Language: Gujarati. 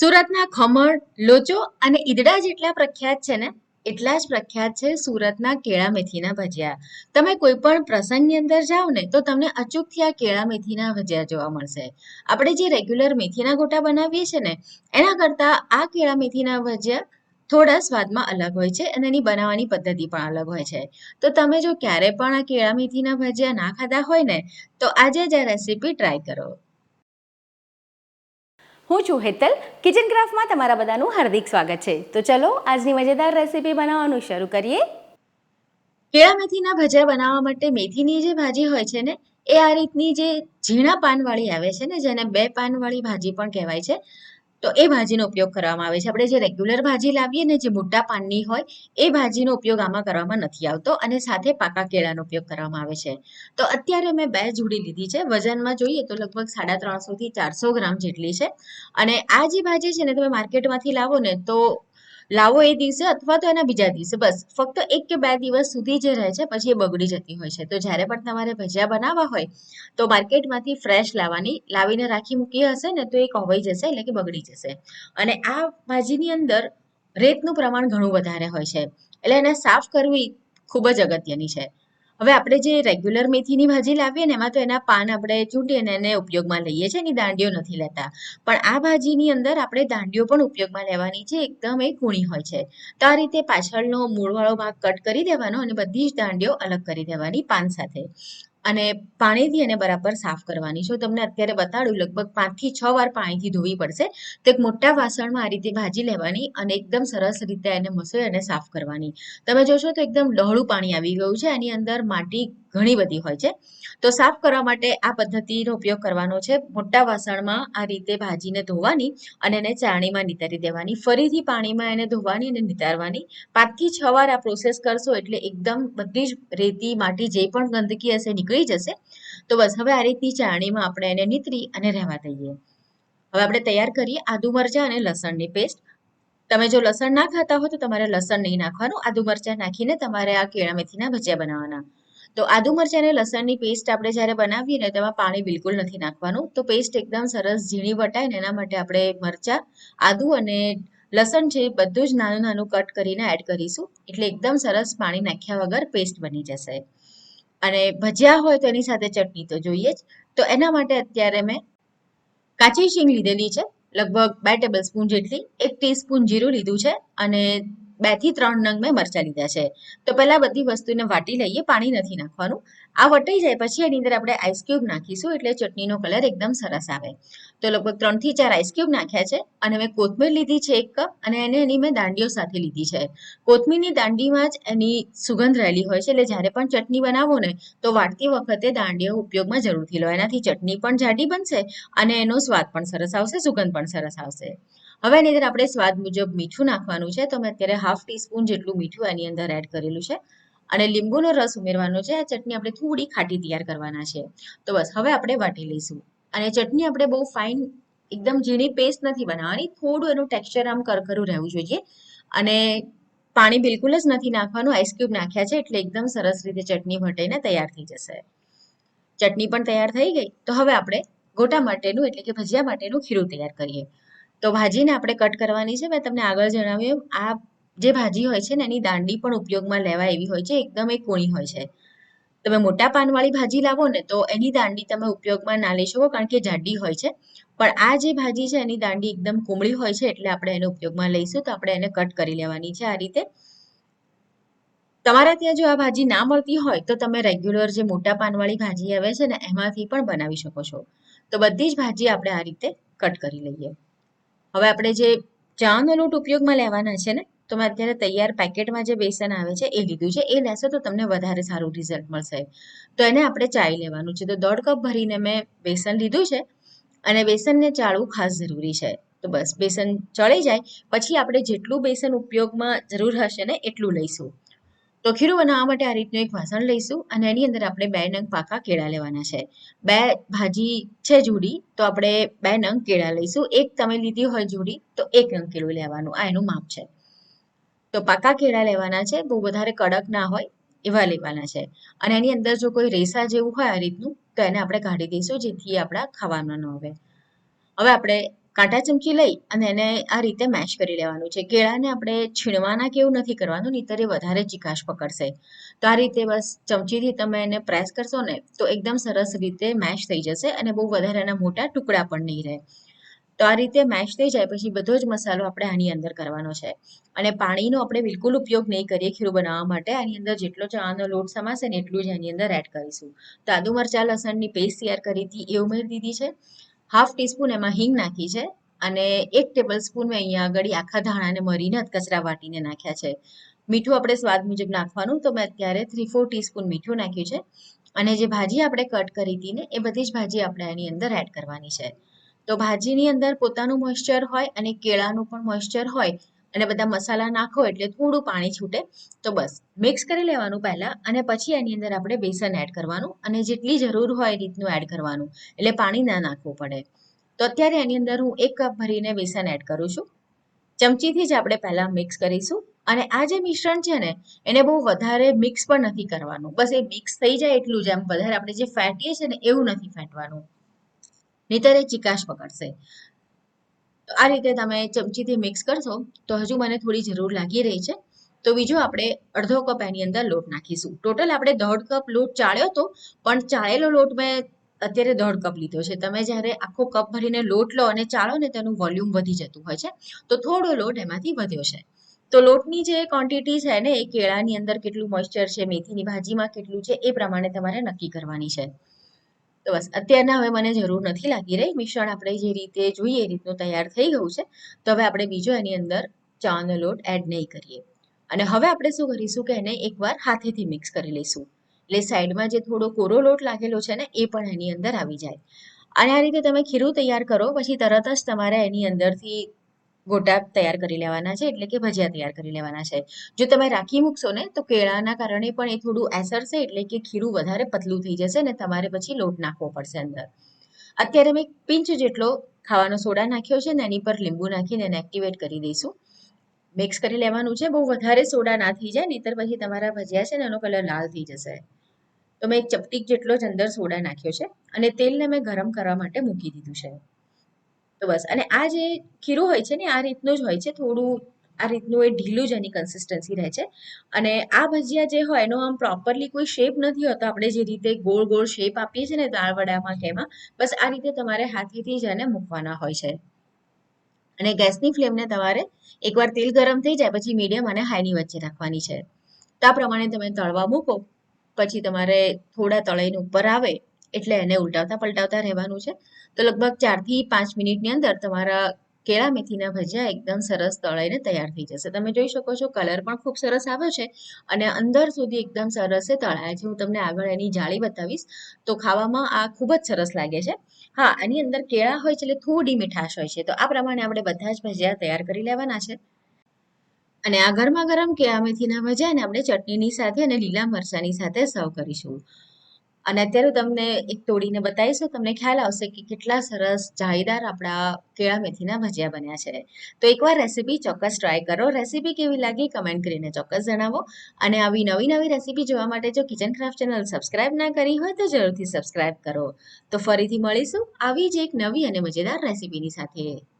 સુરતના ખમણ, લોચો અને ઈદડા જેટલા પ્રખ્યાત છે ને, એટલા જ પ્રખ્યાત છે સુરતના કેળા મેથીના ભજીયા. તમે કોઈ પણ પ્રસંગની અંદર જાઓ ને, તો તમને અચૂકથી આ કેળા મેથીના ભજીયા જોવા મળશે. આપણે જે રેગ્યુલર મેથીના ગોટા બનાવીએ છીએ ને, એના કરતાં આ કેળા મેથીના ભજીયા થોડા સ્વાદમાં અલગ હોય છે અને એની બનાવવાની પદ્ધતિ પણ અલગ હોય છે. તો તમે જો ક્યારે પણ આ કેળા મેથીના ભજીયા ના ખાધા હોય ને, તો આજે જ આ રેસીપી ટ્રાય કરો. હું છું હેતલ. કિચન ક્રાફ્ટમાં તમારા બધાનું હાર્દિક સ્વાગત છે. તો ચલો, આજની મજેદાર રેસીપી બનાવવાનું શરૂ કરીએ. કેળા મેથીના ભજીયા બનાવવા માટે મેથીની જે ભાજી હોય છે ને, એ આ રીતની જે ઝીણા પાનવાળી આવે છે ને, જેને બે પાનવાળી ભાજી પણ કહેવાય છે તો એ ભાજીનો ઉપયોગ કરવામાં આવે છે. આપણે જે રેગ્યુલર ભાજી લાવીએ ને જે મોટા પાનની હોય, એ ભાજીનો ઉપયોગ આમાં કરવામાં નથી આવતો અને સાથે પાકા કેળાનો ઉપયોગ કરવામાં આવે છે. તો અત્યારે મેં બે જોડી લીધી છે. વજનમાં જોઈએ તો લગભગ સાડા ત્રણસો થી ચારસો ગ્રામ જેટલી છે. અને આ જે ભાજી છે ને તમે માર્કેટમાંથી લાવો ને તો લાવો એ દિવસે અથવા તો એના બીજા દિવસે. બસ, ફક્ત એક કે બે દિવસ સુધી જે રહે છે, પછી એ બગડી જતી હોય છે. તો જ્યારે પણ તમારે ભજીયા બનાવવા હોય, તો માર્કેટમાંથી ફ્રેશ લાવવાની, લાવીને રાખી મૂકી હશે ને તો એ કોવાઈ જશે, એટલે કે બગડી જશે. અને આ ભાજીની અંદર રેતનું પ્રમાણ ઘણું વધારે હોય છે. એટલે એને સાફ કરવી ખૂબ જ અગત્યની છે. હવે આપણે જે રેગ્યુલર મેથીની ભાજી લાવીએ ને એમાં તો એના પાન આપણે ચૂંટીને એને ઉપયોગમાં લઈએ છીએ એની દાંડીઓ નથી લેતા. પણ આ ભાજીની અંદર આપણે દાંડીઓ પણ ઉપયોગમાં લેવાની છે, એકદમ એ કૂણી હોય છે. તો આ રીતે પાછળનો મૂળવાળો ભાગ કટ કરી દેવાનો અને બધી જ દાંડીઓ અલગ કરી દેવાની પાન સાથે. અને પાણીથી એને બરાબર સાફ કરવાની. છે તમને અત્યારે બતાડું, લગભગ પાંચથી છ વાર પાણીથી ધોવી પડશે, તો એક મોટા વાસણમાં આ રીતે ભાજી લેવાની અને એકદમ સરસ રીતે એને મસોઈ અને સાફ કરવાની. તમે જોશો તો એકદમ ડહોળું પાણી આવી ગયું છે. એની અંદર માટી ઘણી બધી હોય છે. તો સાફ કરવા માટે આ પદ્ધતિનો ઉપયોગ કરવાનો છે. મોટા વાસણમાં આ રીતે ભાજીને ધોવાની અને એને ચાણીમાં નિતારી દેવાની. ફરીથી પાણીમાં એને ધોવાની અને નિતારવાની. પાંચથી છ વાર આ પ્રોસેસ કરશો એટલે એકદમ બધી જ રેતી, માટી જે પણ ગંદકી હશે નીકળી જશે. તો બસ, હવે આ રીતની ચાણીમાં આપણે એને નીતરી અને રહેવા દઈએ. હવે આપણે તૈયાર કરીએ આદુ મરચાં અને લસણની પેસ્ટ. તમે જો લસણ ના ખાતા હો તો તમારે લસણ નહીં નાખવાનું. આદુ મરચાં નાખીને તમારે આ કેળા મેથીના ભજીયા બનાવવાના. તો આદુ મરચાં અને લસણની પેસ્ટ આપણે જ્યારે બનાવીએ ને તેમાં પાણી બિલકુલ નથી નાખવાનું. તો પેસ્ટ એકદમ સરસ ઝીણી વટાય ને એના માટે આપણે મરચાં, આદુ અને લસણ છે બધું જ નાનું નાનું કટ કરીને એડ કરીશું. એટલે એકદમ સરસ પાણી નાખ્યા વગર પેસ્ટ બની જશે. અને ભજીયા હોય તો એની સાથે ચટણી તો જોઈએ જ. તો એના માટે અત્યારે મેં કાચી શીંગ લીધેલી છે. લગભગ બે ટેબલ સ્પૂન જેટલી, એક ટીસ્પૂન જીરું લીધું છે. અને બેથી ત્રણ નંગ મેં મરચાં લીધા છે. તો પહેલા બધી વસ્તુને વાટી લઈએ, પાણી નથી નાખવાનું. આ વટાઈ જાય પછી એની અંદર આપણે આઈસ ક્યુબ નાખીશું એટલે ચટણીનો કલર એકદમ સરસ આવે. તો લગભગ ત્રણથી ચાર આઈસ ક્યુબ નાખ્યા છે અને મેં કોથમીર લીધી છે એક કપ અને એને એની મેં દાંડીઓ સાથે લીધી છે. કોથમીરની દાંડીમાં જ એની સુગંધ રહેલી હોય છે એટલે જ્યારે પણ ચટણી બનાવો ને, તો વાટતી વખતે દાંડીઓ ઉપયોગમાં જરૂરથી લો. એનાથી ચટણી પણ જાડી બનશે અને એનો સ્વાદ પણ સરસ આવશે, સુગંધ પણ સરસ આવશે. હવે એની અંદર આપણે સ્વાદ મુજબ મીઠું નાખવાનું છે. તો મેં અત્યારે હાફ ટીસ્પૂન જેટલું મીઠું એની અંદર એડ કરેલું છે. અને લીંબુનો રસ ઉમેરવાનો છે. આ ચટણી આપણે થોડી ખાટી તૈયાર કરવાના છે. તો બસ, હવે આપણે વાટી લઈશું. અને ચટણી આપણે બહુ ફાઇન એકદમ ઝીણી પેસ્ટ નથી બનાવવાની. થોડું એનું ટેક્સચર આમ કરકરું રહેવું જોઈએ. અને પાણી બિલકુલ જ નથી નાખવાનું. આઈસક્યુબ નાખ્યા છે એટલે એકદમ સરસ રીતે ચટણી ભટાઈને તૈયાર થઈ જશે. ચટણી પણ તૈયાર થઈ ગઈ. તો હવે આપણે ગોટા માટેનું એટલે કે ભજીયા માટેનું ખીરું તૈયાર કરીએ. તો ભાજીને આપણે કટ કરવાની છે. મેં તમને આગળ જણાવ્યું આ જે ભાજી હોય છે ને, એની દાંડી પણ ઉપયોગમાં લેવાય એવી હોય છે. એકદમ એ કૂણી હોય છે. તમે મોટા પાનવાળી ભાજી લાવો ને, તો એની દાંડી તમે ઉપયોગમાં ના લઈ શકો કારણ કે જાડી હોય છે. પણ આ જે ભાજી છે, એની દાંડી એકદમ કુમળી હોય છે, એટલે આપણે એને ઉપયોગમાં લઈશું. તો આપણે એને કટ કરી લેવાની છે આ રીતે. તમારા ત્યાં જો આ ભાજી ના મળતી હોય, તો તમે રેગ્યુલર જે મોટા પાનવાળી ભાજી આવે છે ને, એમાંથી પણ બનાવી શકો છો. તો બધી જ ભાજી આપણે આ રીતે કટ કરી લઈએ. હવે આપણે જે ચાનો લોટ ઉપયોગમાં લેવાના છે ને, તો મેં અત્યારે તૈયાર પેકેટમાં જે બેસન આવે છે એ લીધું છે. એ લેશો તો તમને વધારે સારું રિઝલ્ટ મળશે. તો એને આપણે ચાળી લેવાનું છે. તો દોઢ કપ ભરીને મેં બેસન લીધું છે અને બેસનને ચાળવું ખાસ જરૂરી છે. તો બસ, બેસન ચડી જાય. પછી આપણે જેટલું બેસન ઉપયોગમાં જરૂર હશે ને, એટલું લઈશું. તો ખીરું બનાવવા માટે આ રીતનું એક વાસણ લઈશું અને એની અંદર આપણે બે નંગ પાકા કેળા લેવાના છે. બે ભાજી છે જુડી, તો આપણે બે નંગ કેળા લઈશું. એક તમે લીધી હોય જુડી, તો એક નંગ કેળું લેવાનું. આ એનું માપ છે. તો પાકા કેળા લેવાના છે. બહુ વધારે કડક ના હોય એવા લેવાના છે. અને એની અંદર જો કોઈ રેસા જેવું હોય આ રીતનું, તો એને આપણે કાઢી દઈશું, જેથી આપણા ખાવાનું ન આવે હવે આપણે કાંટા ચમચી લઈ અને એને આ રીતે મેશ કરી લેવાનું છે. કેળાને આપણે છીણવાના કે એવું નથી કરવાનું, નહીંતર એ વધારે ચીકાશ પકડશે. તો આ રીતે બસ ચમચીથી તમે એને પ્રેસ કરશો ને, તો એકદમ સરસ રીતે મેશ થઈ જશે અને બહુ વધારે એના મોટા ટુકડા પણ નહીં રહે. તો આ રીતે મેશ થઈ જાય પછી બધો જ મસાલો આપણે આની અંદર કરવાનો છે. અને પાણીનો આપણે બિલકુલ ઉપયોગ નહીં કરીએ ખીરું બનાવવા માટે, આની અંદર જેટલો ચણાનો લોટ સમાશે ને એટલું જ આની અંદર એડ કરીશું. તો આદુ મરચા, લસણની પેસ્ટ તૈયાર કરી હતી, એ ઉમેરી દીધી છે. હાફ ટીસ્પૂન એમાં હિંગ નાખી છે અને એક ટેબલ સ્પૂન મેં અહીંયા આગળ આખા ધાણાને મરીને કચરા વાટીને નાખ્યા છે. મીઠું આપણે સ્વાદ મુજબ નાખવાનું તો મેં અત્યારે થ્રી ફોર ટીસ્પૂન મીઠું નાખ્યું છે અને જે ભાજી આપણે કટ કરી હતી ને એ બધી જ ભાજી આપણે એની અંદર એડ કરવાની છે. તો ભાજીની અંદર પોતાનું મોઇશ્ચર હોય અને કેળાનું પણ મોઇશ્ચર હોય અને બધા મસાલા નાખો એટલે થોડું પાણી છૂટે. તો બસ મિક્સ કરી લેવાનું પહેલાં અને પછી એની અંદર આપણે બેસન એડ કરવાનું અને જેટલી જરૂર હોય એ રીતનું એડ કરવાનું. એટલે પાણી ના નાખવું પડે. તો અત્યારે એની અંદર હું એક કપ ભરીને બેસન એડ કરું છું. ચમચીથી જ આપણે પહેલાં મિક્સ કરીશું. અને આ જે મિશ્રણ છે ને, એને બહુ વધારે મિક્સ પણ નથી કરવાનું. બસ એ મિક્સ થઈ જાય એટલું જ એમ. વધારે આપણે જે ફેટીએ છીએ ને, એવું નથી ફેટવાનું. નહીતર એ ચિકાશ પકડશે. આ રીતે તમે ચમચીથી મિક્સ કરશો, તો હજુ મને થોડી જરૂર લાગી રહી છે. તો બીજો આપણે અડધો કપ એની અંદર લોટ નાખીશું. ટોટલ આપણે દોઢ કપ લોટ ચાળ્યો હતો પણ ચાળેલો લોટ મેં અત્યારે દોઢ કપ લીધો છે. તમે જ્યારે આખો કપ ભરીને લોટ લો અને ચાળો ને તેનું વોલ્યુમ વધી જતું હોય છે, તો થોડો લોટ એમાંથી વધ્યો છે. તો લોટની જે ક્વોન્ટિટી છે ને, એ કેળાની અંદર કેટલું મોઇશ્ચર છે, મેથીની ભાજીમાં કેટલું છે, એ પ્રમાણે તમારે નક્કી કરવાની છે. તો બસ, અત્યારના હવે મને જરૂર નથી લાગી રહી. મિશ્રણ આપણે જે રીતે જોઈએ એ રીતનું તૈયાર થઈ ગયું છે. તો હવે આપણે બીજો એની અંદર ચાનો લોટ એડ નહીં કરીએ. અને હવે આપણે શું કરીશું કે એને એકવાર હાથેથી મિક્સ કરી લઈશું. એટલે સાઈડમાં જે થોડો કોરો લોટ લાગેલો છે ને, એ પણ એની અંદર આવી જાય. અને આ રીતે તમે ખીરું તૈયાર કરો, પછી તરત જ તમારે એની અંદરથી ગોટા તૈયાર કરી લેવાના છે, એટલે કે ભજીયા તૈયાર કરી લેવાના છે. જો તમે રાખી મૂકશો ને, તો કેળાના કારણે પણ એ થોડું એસરશે એટલે કે ખીરું વધારે પતલું થઈ જશે ને તમારે પછી લોટ નાખવો પડશે અંદર. અત્યારે મેં પિંચ જેટલો ખાવાનો સોડા નાખ્યો છે ને, એની પર લીંબુ નાખીને એને એક્ટિવેટ કરી દઈશું. મિક્સ કરી લેવાનું છે, બહુ વધારે સોડા ના થઈ જાય, નહીતર પછી તમારા ભજીયા છે ને, એનો કલર લાલ થઈ જશે. તો મેં એક ચપટીક જેટલો જ અંદર સોડા નાખ્યો છે, અને તેલને મેં ગરમ કરવા માટે મૂકી દીધું છે. તો બસ. અને આ જે ખીરું હોય છે ને, આ રીતનું જ હોય છે. થોડું આ રીતનું એ ઢીલું જ એની કન્સિસ્ટન્સી રહે છે. અને આ ભજીયા જે હોય, એનો આમ પ્રોપરલી કોઈ શેપ નથી હોતો. આપણે જે રીતે ગોળ ગોળ શેપ આપીએ છીએ ને, દાળ વડામાં કે એમાં, બસ આ રીતે તમારે હાથેથી જ એને મૂકવાના હોય છે. અને ગેસની ફ્લેમને તમારે એકવાર તેલ ગરમ થઈ જાય, પછી મીડિયમ અને હાઈની વચ્ચે રાખવાની છે. તો આ પ્રમાણે તમે તળવા મૂકો. પછી તમારે થોડા તળાઈને ઉપર આવે એટલે એને ઉલટાવતા પલટાવતા રહેવાનું છે. તો લગભગ ચારથી પાંચ મિનિટની અંદર તમારા કેળા મેથીના ભજીયા એકદમ સરસ તળાઈને તૈયાર થઈ જશે. તમે જોઈ શકો છો કલર પણ ખૂબ સરસ આવ્યો છે અને અંદર સુધી એકદમ સરસ તળાયા છે. હું તમને આગળ એની જાળી બતાવીશ તો ખાવામાં આ ખૂબ જ સરસ લાગે છે. હા આની અંદર કેળા હોય છે એટલે થોડી મીઠાશ હોય છે. તો આ પ્રમાણે આપણે બધા જ ભજીયા તૈયાર કરી લેવાના છે. અને આ ગરમા ગરમ કેળા મેથીના ભજીયાને આપણે ચટણીની સાથે અને લીલા મરચાંની સાથે સર્વ કરીશું. અને અત્યારે તમને એક તોડીને બતાવીશું તમને ખ્યાલ આવશે કે કેટલા સરસ જાળીદાર આપણા કેળા મેથીના ભજીયા બન્યા છે. તો એકવાર રેસીપી ચોક્કસ ટ્રાય કરો. રેસીપી કેવી લાગી કમેન્ટ કરીને ચોક્કસ જણાવો. અને આવી નવી નવી રેસીપી જોવા માટે જો કિચન ક્રાફ્ટ ચેનલ સબસ્ક્રાઇબ ના કરી હોય તો જરૂરથી સબસ્ક્રાઇબ કરો. તો ફરીથી મળીશું આવી જ એક નવી અને મજેદાર રેસીપીની સાથે.